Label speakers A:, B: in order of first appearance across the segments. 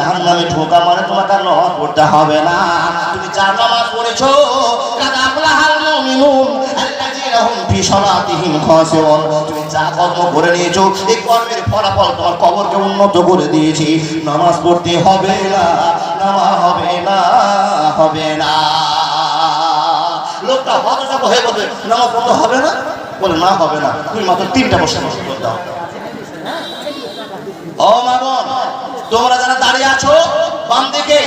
A: জাহান নামে ঢোকা মানে তোমাকে আর নামাজ পড়তে হবে না। তুমি চার নামাজ পড়েছো, কাদা আফলাহাল মুমিনুন তুমি যা কর্ম করে নিয়েছো, এই কর্মের ফলাফল তোমার কবরকে উন্নত করে দিয়েছি। নামাজ পড়তে হবে না, নামাজ হবে না হবে না। লোকটা হতচক হয়ে বলবে, নামাজ পড়তে হবে না? বলে, না, হবে না। তুমি মাত্র তিনটা বসে বসে করে দাও। ও মা তোমরা যারা দাঁড়িয়ে আছো, বাম দিকে,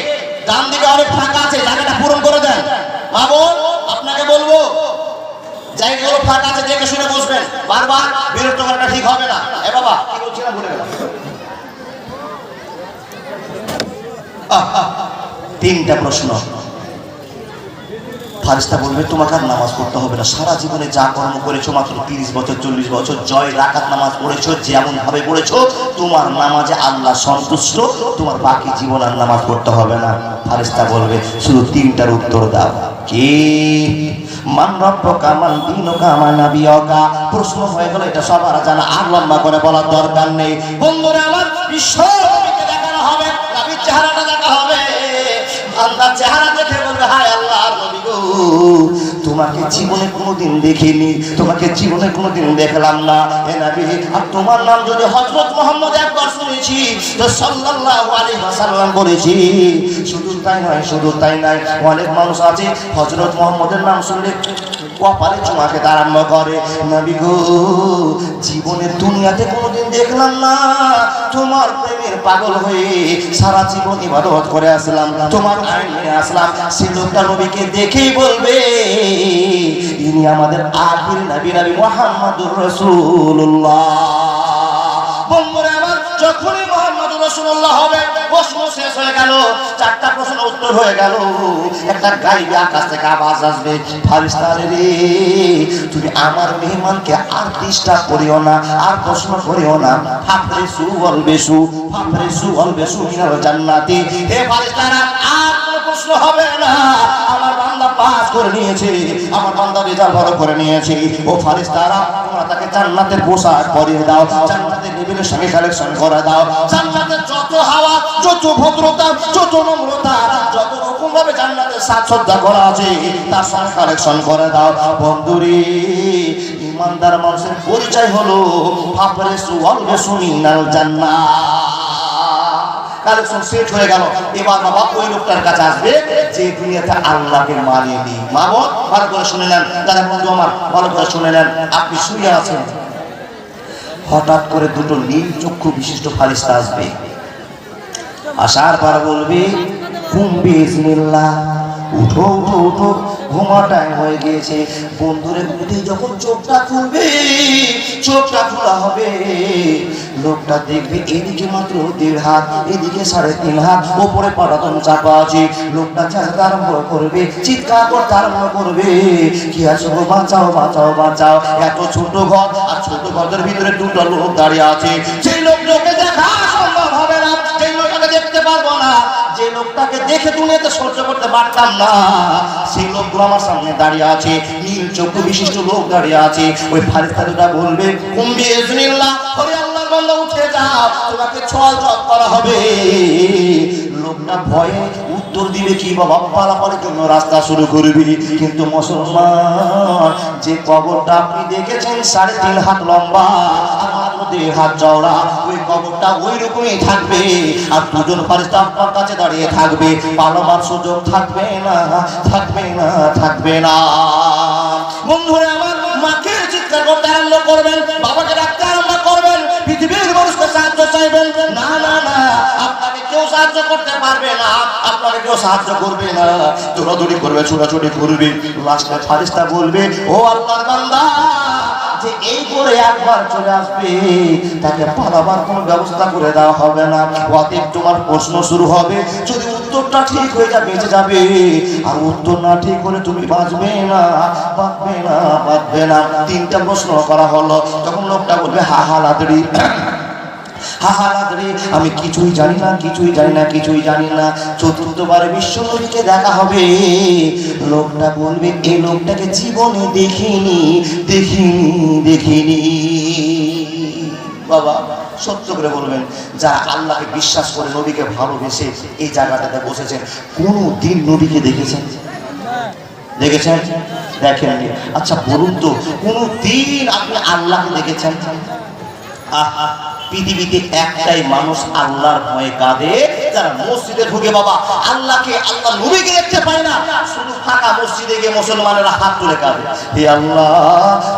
A: ডান দিকে অনেক ফাঁকা আছে, জায়গাটা পূরণ করে দেন। মা বোন, আপনাকে বলব, জায়গাগুলো ফাঁকা আছে, দেখে শুনে বসবেন। বারবার বিরক্ত করাটা ঠিক হবে না। এ বাবা তিনটা প্রশ্ন। ফারিস্তা বলবে, তোমাকে আর নামাজ পড়তে হবে না। সারা জীবনে যা কর্ম করেছ, মাত্র তিরিশ বছর, চল্লিশ বছর, জয় রাখাত নামাজ পড়েছো যেমন ভাবে পড়েছো, তোমার নামাজে আল্লাহ সন্তুষ্ট, তোমার বাকি জীবন আর নামাজ পড়তে হবে না। ফারিস্তা বলবে, শুধু তিনটার উত্তর দাও। কি? প্রশ্ন হয়ে এটা সবার জানা করে বলার দরকার নেই। আল্লাহ তোমাকে জীবনে কোনোদিন দেখিনি, তোমাকে জীবনে কোনোদিন দেখলাম না। এ নাবি, আর তোমার নাম যদি হজরত মোহাম্মদ একবার ওয়াসাল্লাম বলেছি, শুধু তাই নয়, শুধু তাই নয়, অনেক মানুষ আছে, হযরত মুহাম্মদের নাম শুনলে কপালে চুমাকে আরম্ভ করে, নবী গো জীবনে দুনিয়াতে কোনোদিন দেখলাম না, তোমার প্রেমের পাগল হয়ে সারা জীবন ইবাদত করে আসলাম, তোমার আইন নিয়ে আসলাম, সে লোকটা নবীকে দেখেই বলবে, ইনি আমাদের আখির নবী নবী মোহাম্মদুর আমার যখনই মোহাম্মদুর রাসূলুল্লাহ হবে। প্রশ্ন শেষ হয়ে গেল, চারটা প্রশ্ন উত্তর হয়ে গেল। একটা গাইবে আকাশ থেকে আওয়াজ আসবে ফারিস্তারে রে তুমি আমার মেহমানকে আর ডিস্টার্ব করিও না, আর প্রশ্ন করিও না। ফাফরে সু বলবে সু ফাফরে সু বলবে সু মিনাল জান্নাতি। হে ফারিস্তারা, আর প্রশ্ন হবে না। আমার বান্দা পাস করে নিয়েছে, আমার বান্দা রেজাল্ট ভালো করে নিয়েছে। ও ফারিস্তারা, তোমরা তাকে জান্নাতের পোশাক পরিয়ে দাও। জান্নাতের কালেকশন করে দাও। যত হাওয়া, যত ভদ্রতা, যত নম্রতা, যত রকম ভাবে জান্নাতের সাজসজ্জা করা আছে, তার সঙ্গে কালেকশন করে দাও। ইমানদার মানুষের পরিচয় হলো ফাফরে সুয়াল বেসুমিনাল জান্নাত। কালেকশন সেট হয়ে গেল। এবার বাবা ওই লোকটার কাছে আসবে, যে দুনিয়াতে আল্লাহকে মানেনি মা বোন, ভালো করে শুনে নেন। দাদা বন্ধু আমার, ভালো করে শুনে নেন। আপনি শুয়ে আছেন। হঠাৎ করে দুটো নীল চক্ষু বিশিষ্ট ফারিস্তা আসবে। আসার পর বলবে কুম্বি ইসমিল্লাহ উঠো উঠো উঠো। ঘুমা টাইম হয়ে গিয়েছে। বন্ধুরে উঠে যখন চোখটা খুলবে, চোখটা খোলা হবে। লোকটা দেখবে, এদিকে মাত্র দেড় হাত, এদিকে সাড়ে তিন হাত, ওপরে পাটাতন চাপা আছে। লোকটা চাচাতে আরম্ভ করবে, চিৎকার করতে আরম্ভ করবে। কি আছে গো বাঁচাও বাঁচাও বাঁচাও। এত ছোট ঘর, আর ছোট ঘরের ভিতরে দুটো লোক দাঁড়িয়ে আছে। লোকটাকে দেখে দুনিয়াতে সহ্য করতে পারতাম না। সেই লোকগুলো আমার সামনে দাঁড়িয়ে আছে, নীল চক্ষু বিশিষ্ট লোক দাঁড়িয়ে আছে। ওই ফারিস্তারিটা বলবে রাস্তা শুরু করবি। কিন্তু মুসলমান, যে কবরটা আপনি দেখেছেন, সাড়ে তিন হাত লম্বা আপনার দাঁড়িয়ে থাকবে। সুযোগ থাকবে না থাকবে না থাকবে না। বন্ধুরা, আমার মাকে চিৎকার করতে আরম্ভ করবেন, বাবাকে ডাকতে আরম্ভ করবেন, পৃথিবীর মানুষকে সাহায্য চাইবেন। না না না কেউ সাহায্য করতে পারবে না, আপনাকে কেউ সাহায্য করবে না। দৌড়াদৌড়ি করবে, ছোটাছুটি করবে। লাস্টে ফারিস্তা বলবে, ও আল্লাহর বান্দা যে এই করে একবার চলে আসবে, তাকে পালাবার কোনো ব্যবস্থা করে দেওয়া হবে না। অতএব তোমার প্রশ্ন শুরু হবে, যদি উত্তরটা ঠিক হয়ে যাবে বেঁচে যাবে। আর উত্তর না ঠিক হলে তুমি বাঁচবে না বাঁচবে না বাঁচবে না। তিনটা প্রশ্ন করা হলো। তখন লোকটা বলবে, হা হা হাহারাদরে আমি কিছুই জানি না কিছুই জানি না কিছুই জানি না। চতুর্থবার বিশ্ব নবীকে দেখা হবে। লোকটা বলবে এই লোকটাকে জীবনে দেখিনি দেখিনি দেখিনি। বাবা সত্য করে বলবেন যারা আল্লাহকে বিশ্বাস করে নবীকে ভালোবেসে এই জায়গাটাতে বসেছেন কোনো দিন নবীকে দেখেছেন? দেখেছেন? দেখেননি আচ্ছা বলুন তো কোনো দিন আপনি আল্লাহকে দেখেছেন? আহা, পৃথিবীতে একটাই মানুষ আল্লাহর ভয়ে কাঁদে, যারা মসজিদে ঢুকে বাবা, আল্লাহকে আল্লাহ নবীকে দেখতে পায় না, শুধু ফাঁকা মসজিদে গিয়ে মুসলমানেরা হাত তুলে কাঁদে। হে আল্লাহ,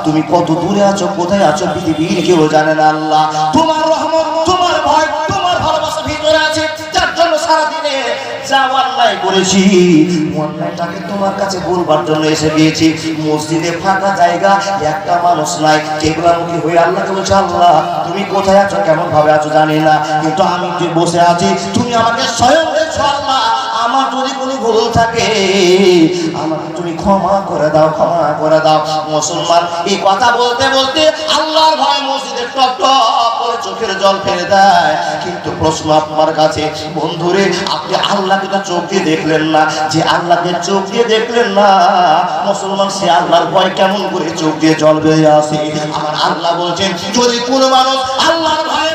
A: তুমি কত দূরে আছো, কোথায় আছো পৃথিবীর কেউ জানে না আল্লাহ। তোমার রহমত, তোমার ভয়, তোমার ভালোবাসা ভিতরে আছে, যার জন্য সারাদিনে তোমার কাছে এসে দিয়েছি মসজিদে ফাঁকা জায়গা, একটা মানুষ নাই। হয়ে তুমি কোথায় আছো? কেমন ভাবে আছো জানি না। কিন্তু আমি বসে আছি, তুমি আমাকে স্বয়ং আল্লাহ ভুল থাকে। আমাকে তুমি ক্ষমা করে দাও, ক্ষমা করে দাও। মুসলমান, এই কথা বলতে বলতে আল্লাহর ভয় মসজিদে টপ টপ করে চোখের জল ফেলে দেয়। কিন্তু প্রশ্ন আপনার কাছে, বন্ধুরে, আপনি আল্লাহকে তো চোখ দিয়ে দেখলেন না। যে আল্লাহকে চোখ দিয়ে দেখলেন না, মুসলমান, সে আল্লাহর ভয় কেমন করে চোখ দিয়ে জল বেরিয়ে আসে? আমার আল্লাহ বলছেন, যদি কোনো মানুষ আল্লাহর ভয়ে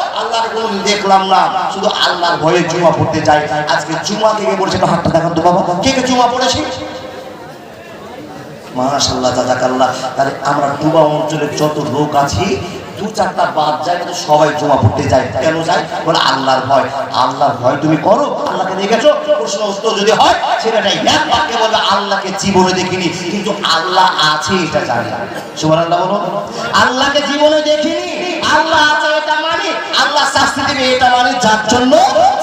A: আল্লাহর কোনোদিন দেখলাম না। শুধু আল্লাহর ভয়ে জুমা পড়তে যাই আজকে জুমা কে কে পড়েছে হাতটা দেখান তো বাবা। কে কে জুমা পড়েছে? মাশাল্লাহ জাজাকাল্লাহ। তাহলে আমরা ডুবা অঞ্চলে যত লোক আছি, দু চারটা বাদ যায়, কিন্তু সবাই জমা পড়তে যায়। কেন যায়? বলে, আল্লাহর ভয়। আল্লাহর ভয় তুমি করো, আল্লাহকে দেখেছ প্রশ্ন উত্তর যদি হয় ছেলেটাই এক বাক্যে বলবে, আল্লাহকে জীবনে দেখিনি, কিন্তু আল্লাহ আছে, এটা জানি। সুবহানাল্লাহ বলো। আল্লাহকে জীবনে দেখিনি আল্লাহ আছে এটা মানি? আল্লাহ শাস্তি দেবে এটা মানি? যার জন্য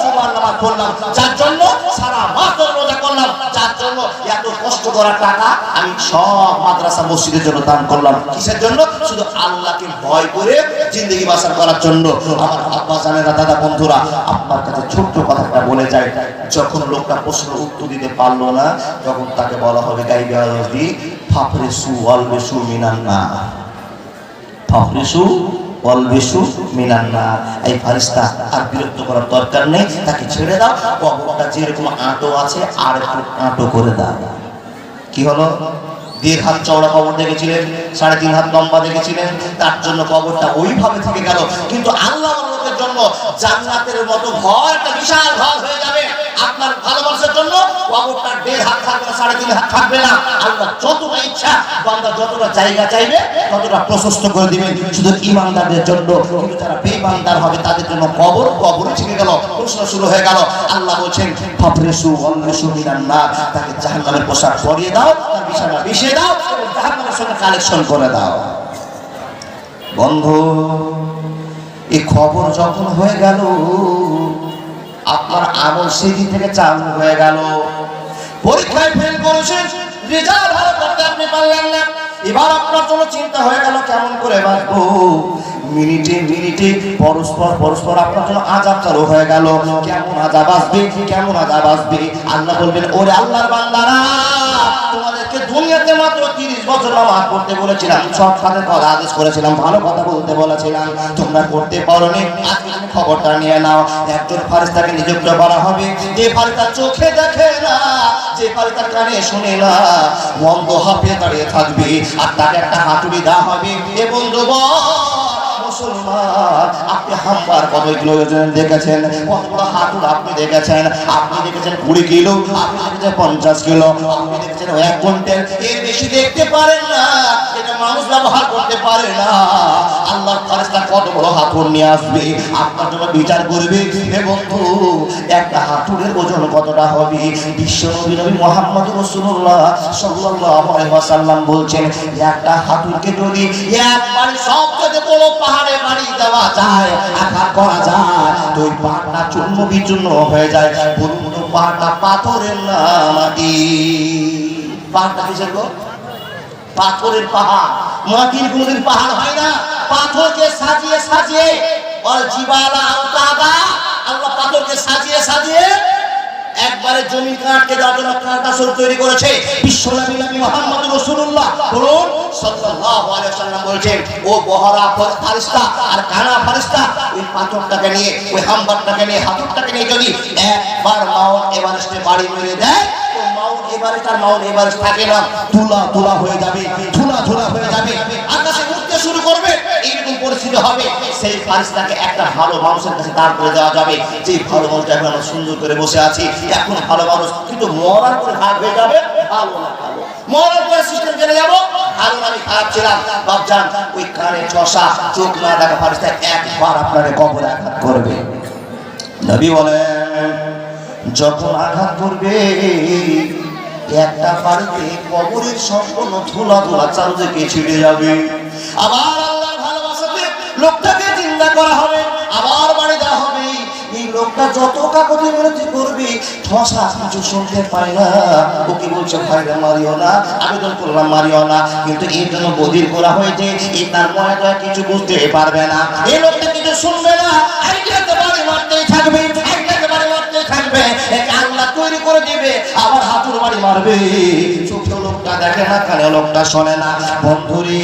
A: জুমার নামাজ পড়লাম যার জন্য সারা মাস রোজা করলাম, যার জন্য এত কষ্ট করার টাকা আমি সব মাদ্রাসা মসজিদের জন্য দান করলাম। কিসের জন্য? শুধু আল্লাহকে ভয় করে জিন্দগি বাসার করার জন্য। আমার আব্বা জানেরা দাদা বন্ধুরা আপনার কাছে ছোট্ট কথাটা বলে যায়, যখন লোকটা প্রশ্ন উত্তর দিতে পারল না, তখন তাকে বলা হবে গাইবে আলদি ফাফরে সু অলবেসু মিনান্না ফাফরিসু তাকে ছেড়ে দাও। কবরটা যেরকম আঁটো আছে, আর একটু আঁটো করে দাও। কি হলো? দেড় হাত চওড়া কবর দেখেছিলেন, সাড়ে তিন হাত লম্বা দেখেছিলেন, তার জন্য কবরটা ওইভাবে থেকে গেল। কিন্তু আল্লাহ জন্য জান্নাতের মতো ঘর, একটা বিশাল ঘর হয়ে যাবে। আপনার ভালোবাসার জন্য কবরটা দেড় হাত থাকবে না, সাড়ে তিন হাত থাকবে না। আল্লাহ যতটা ইচ্ছা, বান্দা যতটা জায়গা চাইবে, ততটা প্রশস্ত করে দিবেন শুধু ইমানদারদের জন্য, কিন্তু যারা বেঈমানদার হবে, তাদের জন্য কবর কবর ঠিক গেল প্রশ্ন শুরু হয়ে গেল। আল্লাহ বলছেন, ফাফরেসু অন্যসু মিনান নার তাকে জাহান্নামের পোশাক পরিয়ে দাও, তার বিছানা বিছিয়ে দাও জাহান্নামের সঙ্গে কালেকশন করে দাও। বন্ধু এই খবর যখন হয়ে গেল আপনার আমল সেদিন থেকে চালু হয়ে গেল। পরীক্ষায় ফেল করেছেন রেজাল্ট ভালো করতে আপনি পারলেন না। এবার আপনার জন্য চিন্তা হয়ে গেল কেমন করে বাঁচবো। মিনিটে মিনিটে পরস্পর পরস্পর আপনার জন্য আজাব চালু হয়ে গেল। কেমন আজাব আসবে, কেমন আজাব আসবে? আল্লাহ বলবেন, ওরে আল্লাহর বান্দারা দুনিয়াতে মাত্র তিরিশ বছর নামাজ পড়তে বলেছিলাম সব সাথে কথা আদেশ করেছিলাম ভালো কথা বলতে বলেছিলাম। তোমরা করতে পারোনি আজকে তুমি খবরটা নিয়ে নাও। একজন ফারিস্তাকে নিযুক্ত করা হবে যে ফারিস্তা চোখে দেখে না যে ফারিস্তা কানে শুনে না মন্দ হাফে দাঁড়িয়ে থাকবে। আর তাকে একটা হাতুড়ি দেওয়া হবে। এ বন্ধু বল, আপনি হাম্বার কিলো হাঁটুর আপনি দেখেছেন? আপনি দেখেছেন কুড়ি কিলো, আপনি পঞ্চাশ কিলো, আপনি দেখেছেন এক বেশি দেখতে পারেন না, এটা করতে পারে না। আল্লাহ কত বড় হাতুর নিয়ে আসবে? আপনার জন্য বিচার করবে? বন্ধু হাতুরের ওজন কতটা হবে? বিশ্ব নবী নবী মোহাম্মদ রসুল্লাহ আলাইহি বলছেন, একটা হাতুরকে যদি একবার সবচেয়ে বড় পাহাড়ে বাড়ি দেওয়া যায়, আঘাত করা যায়, তো ওই পাহাড়টা চূর্ণ বিচূর্ণ হয়ে যায়। বলুন পাহাড়টা পাথরের না মাটি? পাহাড়টা কিসের গো? পাথরের পাহাড়। মাটির কোনদিন পাহাড় হয় না। পাথরকে সাজিয়ে সাজিয়ে বল, জিবালা আওতাদা আল্লাহ পাথরকে সাজিয়ে সাজিয়ে একবারে জমি কাটকে দেওয়ার জন্য কাঁটা আসর তৈরি করেছে। বিশ্বনবী নবী মোহাম্মদ রাসূলুল্লাহ। বলুন, সাল্লাল্লাহু আলাইহি ওয়াসাল্লাম বলেছেন, ও বহরা ফারিস্তা আর কানা ফারিস্তা ওই পাথরটাকে নিয়ে, ওই হাম্বারটাকে নিয়ে, হাতুরটাকে নিয়ে যদি একবার এভারেস্টে বাড়ি মেরে দেয় মাউন্ট আর মাউন্ট এভারেস্ট থাকে না। তুলা তুলা হয়ে যাবে হবে। সেই ফারিস্তাকে একটা ভালো মানুষের কাছে দাঁড় করে দেওয়া যাবে। যে ভালো মানুষটা এখন আমরা সুন্দর করে বসে আছি এখন ভালো মানুষ কিন্তু মরার পরে ভাগ হয়ে যাবে। ভালো না ভালো। বলেন, যখন আঘাত করবে, একটা বাড়িতে কবরের সম্পূর্ণ ধুলা ধুলা চারদিকে ছিড়ে যাবে। আবার লোকটাকে চিন্তা করা হবে, আবার বাড়ি দেওয়া হবে। এই লোকটা যত কাকতি বিরতি করবে, ঠসা কিছু শুনতে পায় না। ওকে বলছে ভাইরা মারিও না, আবেদন করলাম মারিও না। কিন্তু এর জন্য বদির করা হয়েছে এই তার মনে হয় কিছু বুঝতে পারবে না। এই লোকটা কিছু শুনবে না। বাড়ি থাকবে বাড়ি থাকবে। একে আল্লাহ তৈরি করে দিবে, আবার হাতুর বাড়ি মারবে। চোখে লোকটা দেখে না, কানে লোকটা শোনে না। বন্ধুরে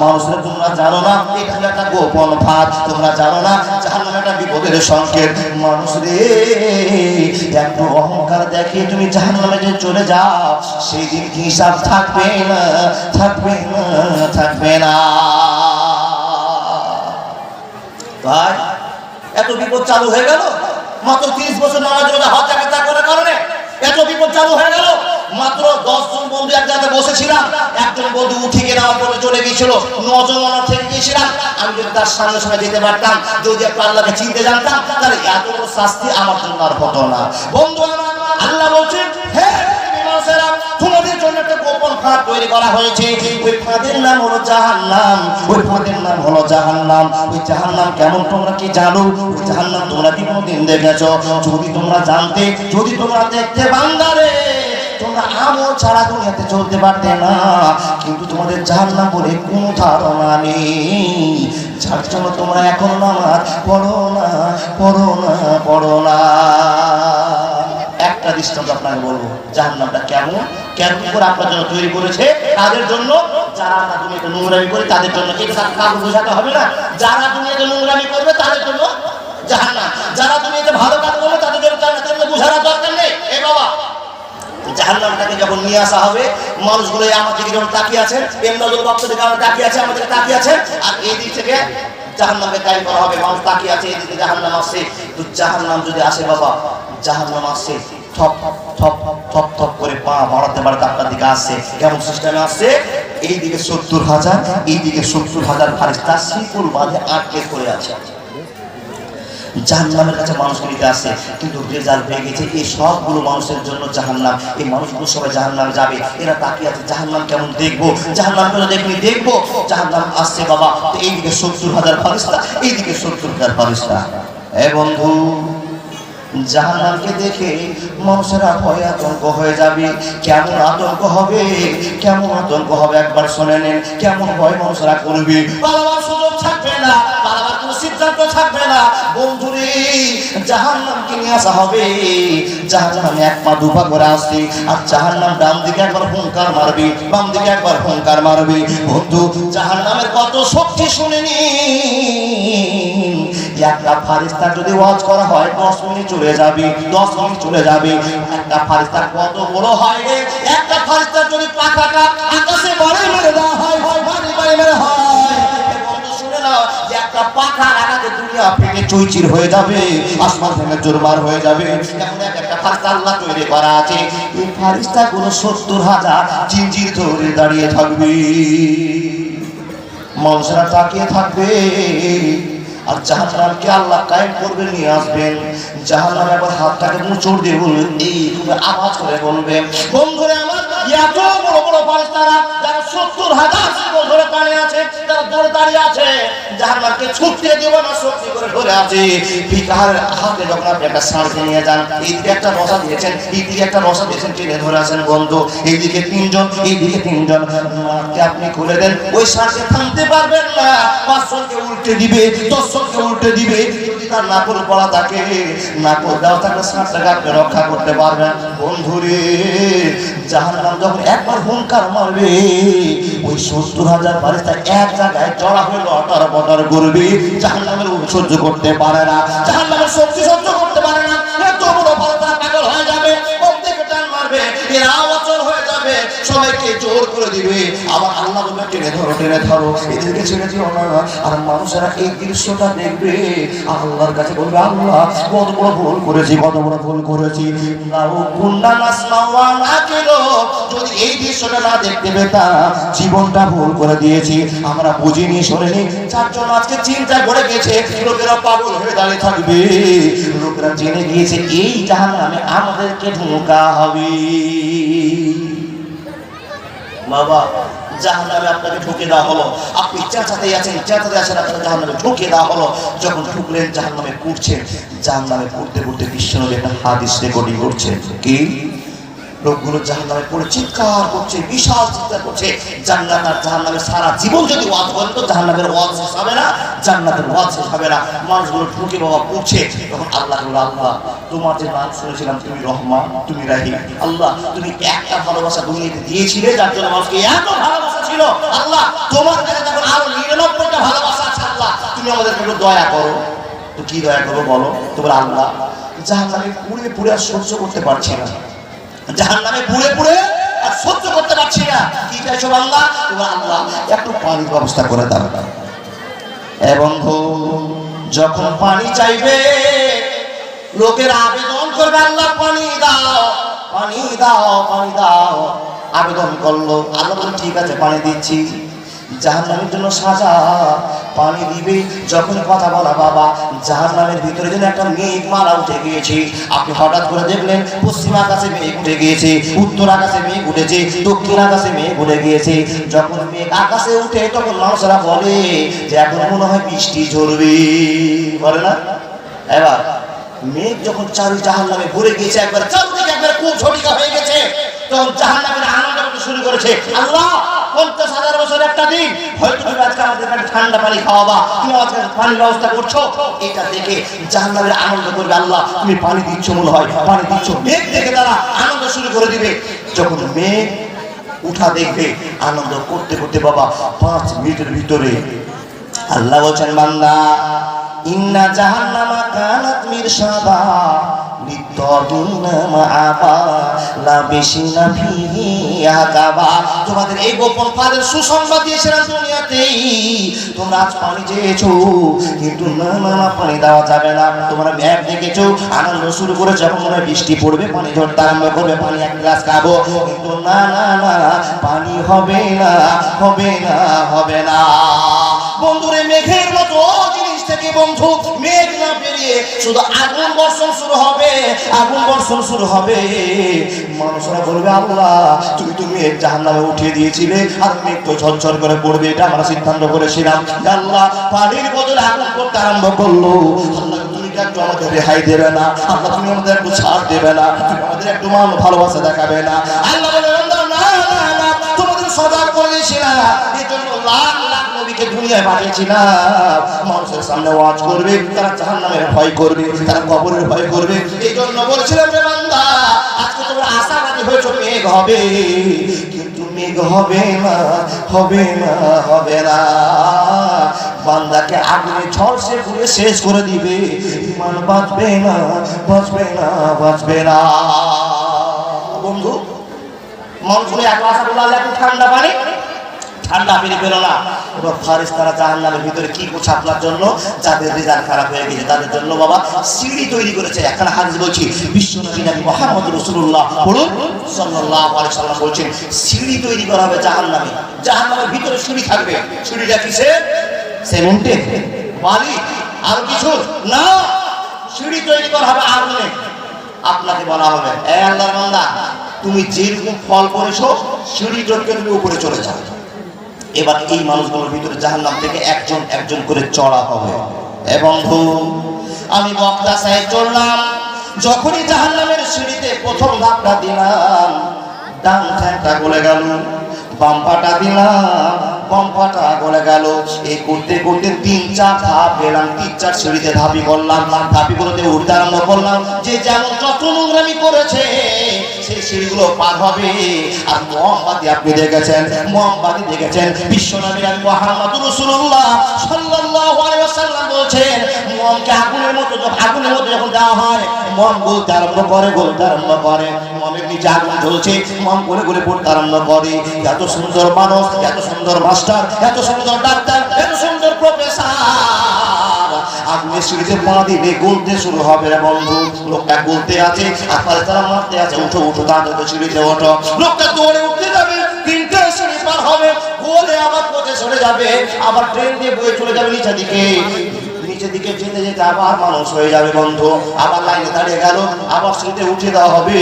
A: মানুষরা, তোমরা জানো না এটা একটা গোপন ভাত তোমরা জানো না জাহান্নাম একটা বিপদের সংকেত। মানুষ রে একটু অহংকার দেখিয়ে তুমি জাহান্নামে যে চলে যাও সেই দিন কি হিসাব থাকবে না থাকবে না থাকবে না। ভাই, এত বিপদ চালু হয়ে গেল? মাত্র তিরিশ বছর নামাজ হজ জাকাত করার কারণে? এত বিপদ চালু হয়ে গেল? মাত্র দশ জন বন্ধু এক জায়গায় বসেছিলাম। একজন বন্ধু উঠে গিয়ে পড়ে চলে গিয়েছিল। নজন আমার থেকে গিয়েছিলাম। আমি যদি তার সামনে সামনে যেতে পারতাম, যদি আল্লাহকে চিনতে জানতাম, তাহলে এত শাস্তি আমার জন্য আর হতো না। বন্ধু আমার, আল্লাহ বলছেন হে মানুষেরা তোমাদের জন্য একটা তৈরি করা হয়েছে। ওই নাম হলো ওই নাম হলো ওই কেমন তোমরা কি জানো? তোমরা যদি তোমরা জানতে, যদি তোমরা দেখতে বান্দারে তোমরা আমল ছাড়া দুনিয়াতে চলতে পারতে না। কিন্তু তোমাদের জাহান্নাম বলে কোনো ধারণা নেই। যার জন্য তোমরা এখন নামাজ পড়ো না পড়ো না পড়ো না। একটা দৃষ্টান্ত আপনাকে বলব, জাহান্নামটা কেমন? কেমন করে আপনার জন্য তৈরি করেছে? তাদের জন্য যারা আমরা দুনিয়াতে নোংরামি করে, তাদের জন্য এটা কাউকে বোঝাতে হবে না। যারা দুনিয়াতে নোংরামি করবে, তাদের জন্য জাহান্নাম। যারা দুনিয়াতে ভালো কাজ করবে, তাদের জন্য জান্নাত বোঝানোর দরকার নেই। এ বাবা জাহান্নামটাকে যখন নিয়ে আসা হবে, মানুষগুলো আমার দিকে যখন তাকিয়ে আছেন এমনাজুল বাক্স দিকে আমার তাকিয়ে আছে, আমাদের তাকিয়ে আছে, আর এই দিক থেকে জাহান্নামকে তাই করা হবে। মানুষ তাকিয়ে আছে এদিকে জাহান্নাম আসছে। তো জাহান্নাম যদি আসে বাবা, জাহান্নাম আসছে। থপ থপ থপ থপ করে পা বাড়াতে বাড়াতে আপনার দিকে আসছে। কেমন সিস্টেমে আসছে? এই দিকে সত্তর হাজার, এই দিকে সত্তর হাজার ফারিস্তা শিকুল বাঁধে আটকে করে আছে। জাহান্নামের কাছে মানুষগুলিতে আসে, কিন্তু রেজাল্ট পেয়ে গেছে। এই সবগুলো মানুষের জন্য জাহান্নাম। এই মানুষগুলো সবাই জাহান্নাম যাবে। এরা তাকিয়ে আছে, জাহান্নাম কেমন দেখব? জাহান্নাম কেন দেখবি দেখব জাহান্নাম আসছে বাবা। এইদিকে সত্তর হাজার ফারিস্তা এইদিকে সত্তর হাজার ফারিস্তা এ বন্ধু, জাহান্নামকে দেখে মানুষেরা ভয় আতঙ্ক হয়ে যাবে। কেমন আতঙ্ক হবে? কেমন আতঙ্ক হবে? একবার শুনে নেন। কেমন ভয় মানুষেরা করবে? পালাবার সুযোগ থাকবে না। সিদ্ধান্ত থাকবে না। বন্ধুরে জাহান্নামকে নিয়ে আসা হবে। জাহান্নামে এক পা দুপা করে আসছে আর জাহান্নাম ডান দিকে একবার হুঙ্কার মারবে বাম দিকে একবার হুঙ্কার মারবে। বন্ধু, জাহান্নামের কত শক্তি শুনেনি একটা ফারিস্তা যদি ওয়াজ করা হয়, দশ মিনিট চলে যাবে, দশ মিনিট চলে যাবে। একটা ফারিস্তা কত বড় হয় রে? একটা ফারিস্তা যদি পাখাটা আকাশে বাড়ি মেরে দেওয়া হয় হয় বাড়ি বাড়ি মেরে হয়। যে একটা পাখা লাগাতে দুনিয়া ফেটে চুইচির হয়ে যাবে, আসমান ভেঙে জোরমার হয়ে যাবে। তাকিয়ে থাকবে। আর জাহান্নামকে আল্লাহ কায়েম করবে আসবেন। জাহান নামে একবার হাতটাকে মুচড় আওয়াজ করে বলবে, বন্ধুরে, আমার এত বড় বড় যারা সত্তর হাজার ধরে দাঁড়িয়ে আছে, যারা দৌড়ে দাঁড়িয়ে আছে না ধরে আছে। আপনি নিয়ে যান একটা দিয়েছেন একটা দিয়েছেন ধরে বন্ধু। এইদিকে তিনজন এইদিকে তিনজন। মাকে আপনি খুলে দেন, ওই সারকে থামতে পারবেন না। পাঁচজনকে উল্টে দিবে, দশজনকে উল্টে দিবে। যদি তার নাকল পড়া থাকে নাকল দেওয়া থাকলে সারটাকে আপনি রক্ষা করতে পারবেন। বন্ধুরে, জাহান্নাম যখন একবার হুঙ্কার মারবে, ওই সত্তর হাজার ফারিস্তা এক জায়গায় জড়া হয়ে লটার বটার করবে জাহান্নামের সহ্য করতে পারে না। জাহান্নামের শক্তি সহ্য দিবে আবার আল্লাহ টেনে ধরো টেনে ধরো এদেরকে ছেড়ে দিও না। আর মানুষেরা এই দৃশ্যটা দেখবে, আল্লাহর কাছে বলবে, আল্লাহ, কত বড় ভুল করেছি, কত বড় ভুল করেছি। যদি এই দৃশ্যটা না দেখতে পেতাম, জীবনটা ভুল করে দিয়েছি। আমরা বুঝিনি, শোনেনি। চারজন আজকে চিন্তায় পড়ে গেছে, লোকেরা পাগল হয়ে দাঁড়িয়ে থাকবে। লোকেরা জেনে গিয়েছে, এই জাহান নামে আমাদেরকে ঢোকা হবে। বাবা, জাহান্নামে আপনাকে ঢুকে দেওয়া হলো। আপনি চেঁচাতে আছেন চেঁচাতে আছেন, আপনাকে জাহান্নামে ঢুকে দেওয়া হলো। যখন ঢুকলেন, জাহান্নামে পড়ছেন, জাহান্নামে পড়তে পড়তে বিশ্বনবী একটা হাদিস রেকর্ডিং করছেন। কি? লোকগুলো জাহান্নামে পড়ে, চিৎকার করছে, বিশাল চিৎকার করছে। জান্নাত আর জাহান্নামে সারা জীবন যদি ওয়াজ করেন তো জাহান্নামের ওয়াজ শেষ হবে না, জান্নাতের ওয়াজ শেষ হবে না। মানুষগুলো ঢুকে বাবা পড়ছে, তখন আল্লাহ বলল, আল্লাহ, তোমার যে নাম শুনেছিলাম, তুমি রহমান, তুমি রাহিম। আল্লাহ, তুমি একটা ভালোবাসা দুনিয়াতে দিয়েছিলে, যার জন্য মানুষকে এত ভালোবাসা ছিল। আল্লাহ, তোমার কাছে যখন আরও নিরানব্বইটা ভালোবাসা আছে, আল্লাহ। তুমি আমাদের একটু দয়া করো। তো কি দয়া করো বলো? তোমার আল্লাহ জাহান্নামে পুড়ে পুড়ে আর সহ্য করতে পারছি না। জাহান নামে পুড়ে পুড়ে আর সহ্য করতে পারছি না। কি চাইছো আল্লাহ আল্লাহ, একটু পানির ব্যবস্থা করে দাও। এ বন্ধু, যখন পানি চাইবে, লোকের আবেদন করবে, আল্লাহ, পানি দাও পানি দাও পানি দাও। আবেদন করল, আল্লাহ ঠিক আছে, পানি দিচ্ছি। জাহান্নামের জন্য সাজা, পানি দিবে। যখন কথা বলা, বাবা, জাহান্নামের ভিতরে যেন একটা মেঘ মালা উঠে গিয়েছে। আপনি হঠাৎ করে দেখলেন, পশ্চিম আকাশে মেঘ উঠে গিয়েছে, উত্তর আকাশে মেঘ উঠেছে, দক্ষিণ আকাশে মেঘ উঠে গিয়েছে। যখন মেঘ আকাশে উঠে, তখন মানুষেরা বলে যে, এখন মনে হয় বৃষ্টি ঝরবে। বলে না? এবার মেঘ যখন চারু জাহান নামে ভরে গিয়েছে, একবার চারুদিকে একবার খুব ছড়িকা হয়ে গেছে। তখন জাহান নামের আনন্দ শুরু করেছে, আল্লাহ পঞ্চাশ হাজার বছর একটা দিন। হয়তো আজকে আমাদের ঠান্ডা পানি খাওয়াবা। তুমি আজকে পানির ব্যবস্থা করছ। এটা দেখে জাহান আনন্দ করবে আল্লাহ। তুমি পানি দিচ্ছ মনে হয়। পানি দিচ্ছ মেঘ দেখে তারা আনন্দ শুরু করে দিবে। যখন মেঘ উঠা দেখবে, আনন্দ করতে করতে বাবা, পাঁচ মিনিটের ভিতরে আল্লাহ বলছেন, বান্দা, ইন্না জাহান্নামা কানাত মিরসাদা তোমাদের এই গোপন সুসংবাদ দিয়েছিলাম দুনিয়াতেই তোমরা আজ পানি চেয়েছো, কিন্তু পানি দেওয়া যাবে না। তোমরা দেখেছ, আনন্দ শুরু করে যখন মনে বৃষ্টি পড়বে, পানি ঝরতে আরম্ভ করবে, পানি এক গ্লাস খাব, কিন্তু না না না, পানি হবে না হবে না হবে না। বন্ধুরে, মেঘের মতো থেকে বন্ধু? মেঘ না পেরিয়ে শুধু আগুন বর্ষণ শুরু হবে। আগুন বর্ষণ শুরু হবে। মানুষরা বলবে, আল্লাহ, তুমি তো মেঘ জাহান নামে উঠিয়ে দিয়েছিলে আর মেঘ তো ঝরঝর করে পড়বে। এটা আমরা সিদ্ধান্ত করেছিলাম আল্লাহ পানির বদলে আগুন করতে আরম্ভ করল। তুমি আমাদের তুমি তুমি দেখাবে না। নবীকে দুনিয়ায় পাঠিয়েছিলাম। মানুষের সামনে ওয়াজ করবে, তারা ভয় করবে, তারা কবরের ভয় করবে। এই জন্য বলেছিলাম রে বান্দা, আজকে আশাবাদী হয়েছো, মেঘ হবে। কিন্তু মেঘ হবে না হবে না হবে না। বান্দাকে আগুনে ঝলসে পুড়ে শেষ করে দিবে। ইমান বাঁচবে না বাঁচবে না বাঁচবে না। বন্ধু, মন মনসুনে এক আশা বলল আল্লাহ ঠান্ডা পানি। ঠান্ডা পেরে না। এবার ফারিস তারা জাহান নামের ভিতরে কি করছে আপনার জন্য? যাদের রেজাল্ট খারাপ হয়ে গেছে, তাদের জন্য বাবা সিঁড়ি তৈরি করেছে। এখানে হাদিস বলছি, বিশ্ব নবী নবী মোহাম্মদ রসুল্লাহ পড়ুন? সাল্লাল্লাহু আলাইহি সাল্লাম বলছেন, সিঁড়ি তৈরি করা হবে জাহান নামে জাহান নামের ভিতরে সিঁড়ি থাকবে। সিঁড়িটা কিসে সিমেন্টে বালি আর কিছু? না। সিঁড়ি তৈরি করা হবে আগুনে। আপনাকে বলা হবে, এ আল্লাহর বান্দা, তুমি যেরকম ফল করেছ সিঁড়ি তুমি উপরে চলে যাও। এবার এই মানুষগুলোর ভিতরে জাহান্নাম থেকে একজন একজন করে চড়া হবে। এবং আমি বক্তা সাহেব চললাম। যখনই জাহান্নামের সিঁড়িতে প্রথম ধাপটা দিলাম, ডান ঠ্যাংটা গলে গেল বাম্পাটা দিলাম বাম্পাটা গলে গেল। এই করতে করতে তিন চার ধাপ গেলাম তিন চার সিঁড়িতে ধাপি করলাম ধাপি করতে উঠতে আরম্ভ করলাম। যে যেমন যত নোংরামি করেছে সেই সিঁড়িগুলো পার হবে। আর আপনি দেখেছেন দেখেছেন বিশ্বনবী আমি সাল্লাল্লাহু আলাইহি ওয়াসাল্লাম আগুনের মতো যখন, আগুনের মতো যখন দেওয়া হয় মম বলতে আরম্ভ করে, বলতে আরম্ভ করে। মমের নিচে আগুন জ্বলছে মম করে করে পড়তে আরম্ভ করে। এত সুন্দর মানুষ, এত সুন্দর মাস্টার, এত সুন্দর ডাক্তার, এত সুন্দর প্রফেসর। আগুনের সিঁড়িতে পা দিলে গলতে শুরু হবে রে বন্ধু। লোকটা গলতে আছে আর পারে তারা মারতে আছে, উঠো উঠো তাড়াতাড়ি সিঁড়িতে ওঠো। লোকটা দৌড়ে উঠতে যাবে, তিনটে সিঁড়ি পার হবে, গোলে আবার পথে সরে যাবে, আবার ট্রেন দিয়ে বয়ে চলে যাবে নিচা দিকে। নিচের দিকে যেতে যেতে আবার মানুষ হয়ে যাবে, বন্ধু। আবার লাইনে দাঁড়িয়ে গেল, আবার সিঁড়িতে উঠে দেওয়া হবে।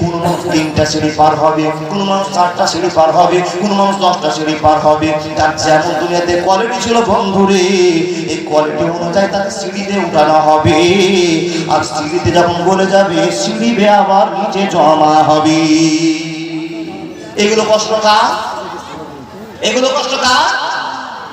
A: কোন মানুষ তিনটা সিঁড়ি পার হবে, কোন মানুষ চারটা সিঁড়ি পার হবে, কোন মানুষ দশটা সিঁড়ি পার হবে। তার যেমন দুনিয়াতে কোয়ালিটি ছিল, বন্ধু রে, এই কোয়ালিটি অনুযায়ী তাকে সিঁড়িতে উঠানো হবে। আর সিঁড়িতে যখন বলে যাবে সিঁড়ি বে আবার নিচে জমা হবে। এগুলো কষ্ট কার? এগুলো কষ্ট কার?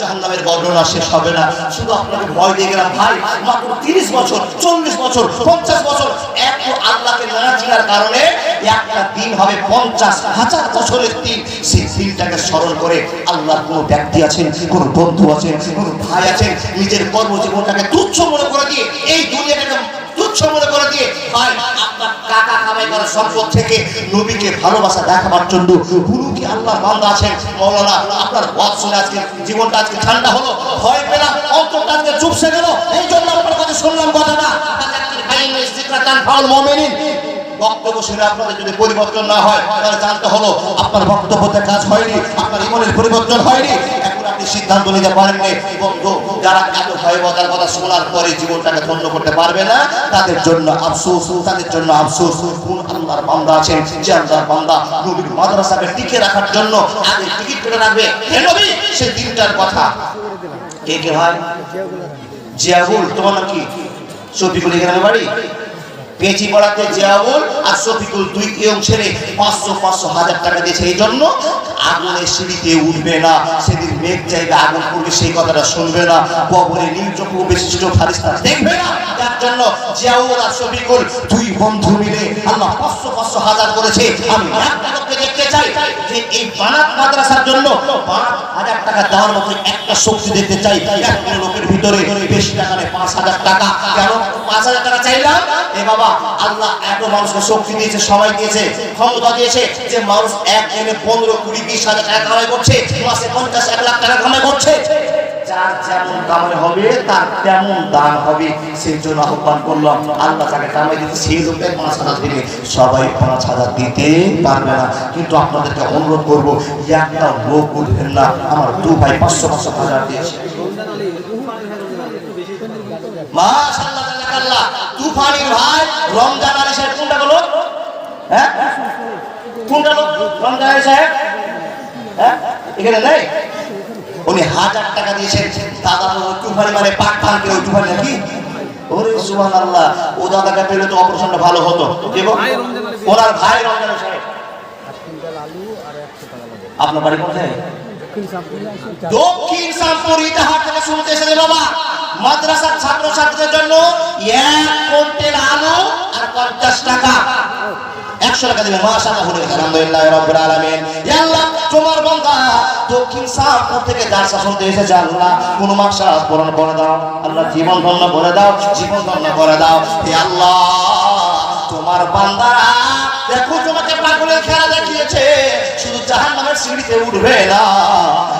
A: জাহান্নামের বর্ণনা শেষ হবে না। শুধু আপনাকে ভয় দিয়ে গেলাম ভাই, মাত্র তিরিশ বছর, চল্লিশ বছর, পঞ্চাশ বছর আল্লাহকে না চিনার কারণে একটা দিন হবে পঞ্চাশ হাজার বছরের দিন। সেই দিনটাকে স্মরণ করে আল্লাহর কোনো ব্যক্তি আছেন, কোনো বন্ধু আছেন, কোনো ভাই আছেন, নিজের কর্মজীবনটাকে তুচ্ছ মনে করে দিয়ে এই দুনিয়াটাকে তুচ্ছ মনে করে দিয়ে ভাই আপনার টাকা সম্পদ থেকে নবীকে ভালোবাসা দেখাবার জন্য গুরু কি আল্লাহ বান্দা আছেন? মৌলানা আপনার ওয়াজ শুনে আজকে জীবনটা আজকে ঠান্ডা হলো, ভয় পেলাম, অন্তরটা আজকে চুপসে গেল। এই জন্য আপনার কাছে শুনলাম কথাটা। বক্তব্য শুনে আপনাদের যদি পরিবর্তন না হয়, তাহলে জানতে হলো আপনার বক্তব্যতে কাজ হয়নি, আপনার ইমনের পরিবর্তন হয়নি। সিদ্ধান্ত নিতে পারেননি বন্ধু যারা এত ভয়বতার কথা শোনার পরে জীবনটাকে ধন্য করতে পারবে না, তাদের জন্য আফসোস, তাদের জন্য আফসোস। কোন আল্লাহর বান্দা আছেন যে আল্লাহর বান্দা নবীর মাদ্রাসাকে টিকে রাখার জন্য আগে টিকিট কেটে রাখবে? হে নবী সেই দিনটার কথা। কে কে ভাই? জিয়াবুল তোমার নাম কি? শফিকুল এখানে বাড়ি? পেঁচি পড়াতে জিয়াবুল আর শফিকুল দুই কেউ ছেড়ে পাঁচশো পাঁচশো হাজার টাকা দিয়েছে। এই জন্য আগুনের সিঁড়িতে উঠবে না। সেদিন মেঘ চাইবে, আগুন করবে, সেই কথাটা শুনবে না। কবরে নির্যোগ্য বিশিষ্ট ফারিস্তা দেখবে না। যার জন্য জিয়াউল আর শফিকুল দুই বন্ধু মিলে আল্লাহ পাঁচশো পাঁচশো হাজার করেছে। আমি একটা চাই যে এই বানাত মাদ্রাসার জন্য পাঁচ হাজার টাকা দেওয়ার মতো একটা শক্তি দেখতে চাই। একটা লোকের ভিতরে বেশি টাকা নেই, পাঁচ হাজার টাকা। কেন? পাঁচ হাজার টাকা চাইলাম। এ বাবা, আল্লাহ এত মানুষকে শক্তি দিয়েছে সময় দিয়েছে, ক্ষমতা দিয়েছে যে মানুষ এক দিনে পনেরো কুড়ি, বিশ হাজার টাকা কামাই করছে, মাসে পঞ্চাশ, এক লাখ টাকা কামাই করছে। যার যেমন কামাই হবে, তার তেমন দান হবে। সেই জন্য আহ্বান করলাম, আল্লাহ তাকে কামাই দিতে, সেই লোকটাই পাঁচ হাজার দিবে সবাই পাঁচ হাজার দিতে পারবে না। কিন্তু আপনাদেরকে অনুরোধ করব, একটা লোক উঠবেন না। আমার দু ভাই পাঁচশো পাঁচশো হাজার দিয়েছে। মাশাআল্লাহ তুফানির ভাই, রমজান সাহেব, কোনটা বলো হ্যাঁ? কোনটা লোক? রমজান আলী সাহেব? হ্যাঁ? এখানে নেই? উনি হাজার টাকা দিয়েছেন। দাদা তো তুফানি মানে পাক পান করে তুফানি নাকি? ওরে সুবহানাল্লাহ ও দাদাকে পেলে তো অপারেশনটা ভালো হতো। এবং ওনার ভাই রমজান আপনার বাড়ি কোথায়? দক্ষিণ শামপুর ইটাহার থেকে শুনতে এসেছে বাবা। মাদ্রাসার ছাত্র ছাত্রীদের জন্য এক কুইন্টাল আলু আর পঞ্চাশ টাকা। একশো টাকা দিবেন। মাশাআল্লাহ বলে আলহামদুলিল্লাহ রাব্বুল আলামিন। ইয়া আল্লাহ, তোমার বান্দা দক্ষিণ শামপুর থেকে যার শুনতে এসেছে, আল্লাহ, কোন মাসা পূরণ করে দাও। আল্লাহ, জীবন ধন্য করে দাও, জীবন ধন্য করে দাও। হে আল্লাহ, তোমার বান্দারা দেখো তোমাকে পাগলের খেলা দেখিয়েছে। শুধু জাহান নামের সিঁড়িতে উঠবে না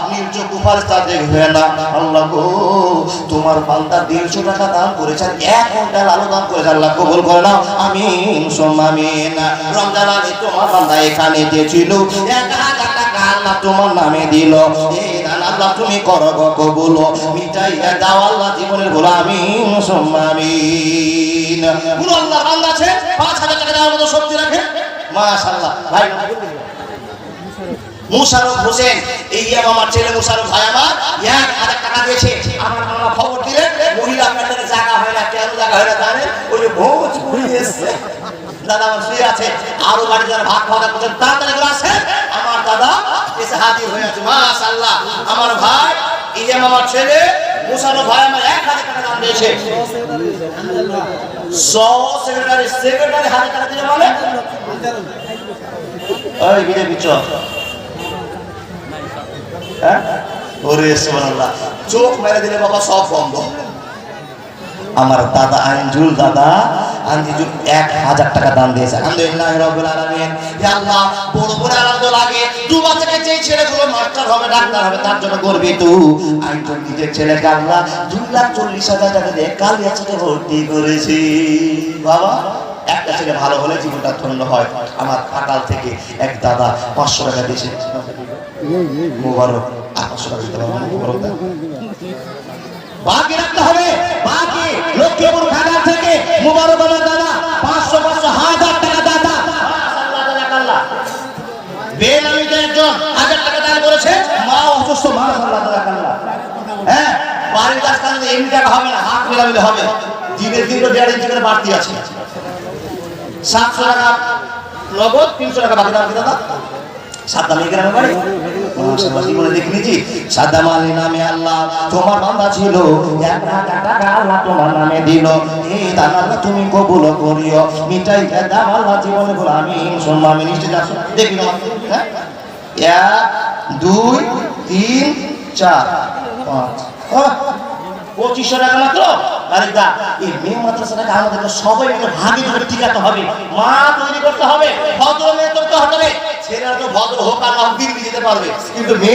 A: আমি ফারেস্তা দেখবে না। তোমার পাল্টা করেছেন এক আলু দাম করেছেন সোমামিন রমজান আমি তোমার পাল্টা এখানে দিয়েছিল এক আল্লাহ তোমার নামে দিল। এই আল্লাহ তুমি করো কবুল। মিটাই দাও আল্লাহ জীবনের আমিন সোমামিন কোন আল্লাহ বান্দা আছে? পাঁচ হাজার টাকা দেওয়ার মতো শক্তি রাখে? মাশাআল্লাহ। ভাই, মুশারফ হোসেন, এই আমার ছেলে মুশারফ ভাই আমার, এক হাজার টাকা দিয়েছে। আমার মামা খবর দিলেন মহিলা প্যান্ডেলে জায়গা হয় না, কেন জায়গা হয় না জানেন? ওই যে ভোজ ঘুরিয়ে এসছে। দাদা আমার শুয়ে আছে, আরও বাড়ি যারা খাওয়া করছেন তাড়াতাড়ি করে আসেন। আমার দাদা এসে হাজির হয়ে আছে। মাশাআল্লাহ, আমার ভাই আমার ছেলে ভাই আমার এক হাজার টাকা দাম দিয়েছে। সেক্রেটারি সেক্রেটারি হাজার টাকা দিলে চল হ্যাঁ? ওরে সুবহানাল্লাহ, চোখ মেরে দিলে বাবা সব বন্ধ। আমার দাদা আইনজুল দাদা আইনজুল এক হাজার টাকা দান দিয়েছে। আলহামদুলিল্লাহ রব্বুল আলামিন। হে আল্লাহ বড় বড় আনন্দ লাগে। দুবা থেকে যেই ছেলেগুলো মাস্টার হবে ডাক্তার হবে তার জন্য নিজের ছেলেকে আল্লাহ দুই লাখ চল্লিশ হাজার টাকা দিয়ে ভর্তি করেছে। বাবা একটা ছেলে ভালো হলে জীবনটা ধন্য হয়। আমার থেকে এক দাদা পাঁচশো টাকা দিয়েছে। মোবারক আর পাঁচশো টাকা দিতে পারব না, মোবারক বাকি রাখতে হবে বাকি লক্ষ্মীপুর খাগার থেকে মুবারক আমার দাদা, পাঁচশো পাঁচশো, হাজার টাকা দাদা বেনামিতে মা অসুস্থ, মা হ্যাঁ বাড়ির কাজ হবে না হবে। দিনের দিন ইঞ্চি করে বাড়তি আছে। সাতশো টাকা নগদ, তিনশো টাকা দাম দাদা? সাদ্দাম এই গ্রামে বাড়ি মাশাআল্লাহ, জীবনে দেখিনি জি সাদ্দাম আলী নামে আল্লাহ তোমার বান্দা ছিল। এক হাজার টাকা আল্লাহ তোমার নামে দিল। এই দান আল্লাহ তুমি কবুল করিও। মিটাই জীবনে আমি যাচ্ছ দেখি হ্যাঁ? এক দুই তিন চার পাঁচ। পঁচিশশো টাকা মাত্র? আরে দা, এই মেয়ে মাদ্রাসাটাকে আমাদেরকে সবাই মিলে ভাগে ধরে টিকাতে হবে। মা তৈরি করতে হবে, ভদ্র মেয়ে করতে হবে। ছেলেরা তো ভদ্র হোক আর যেতে পারবে। কিন্তু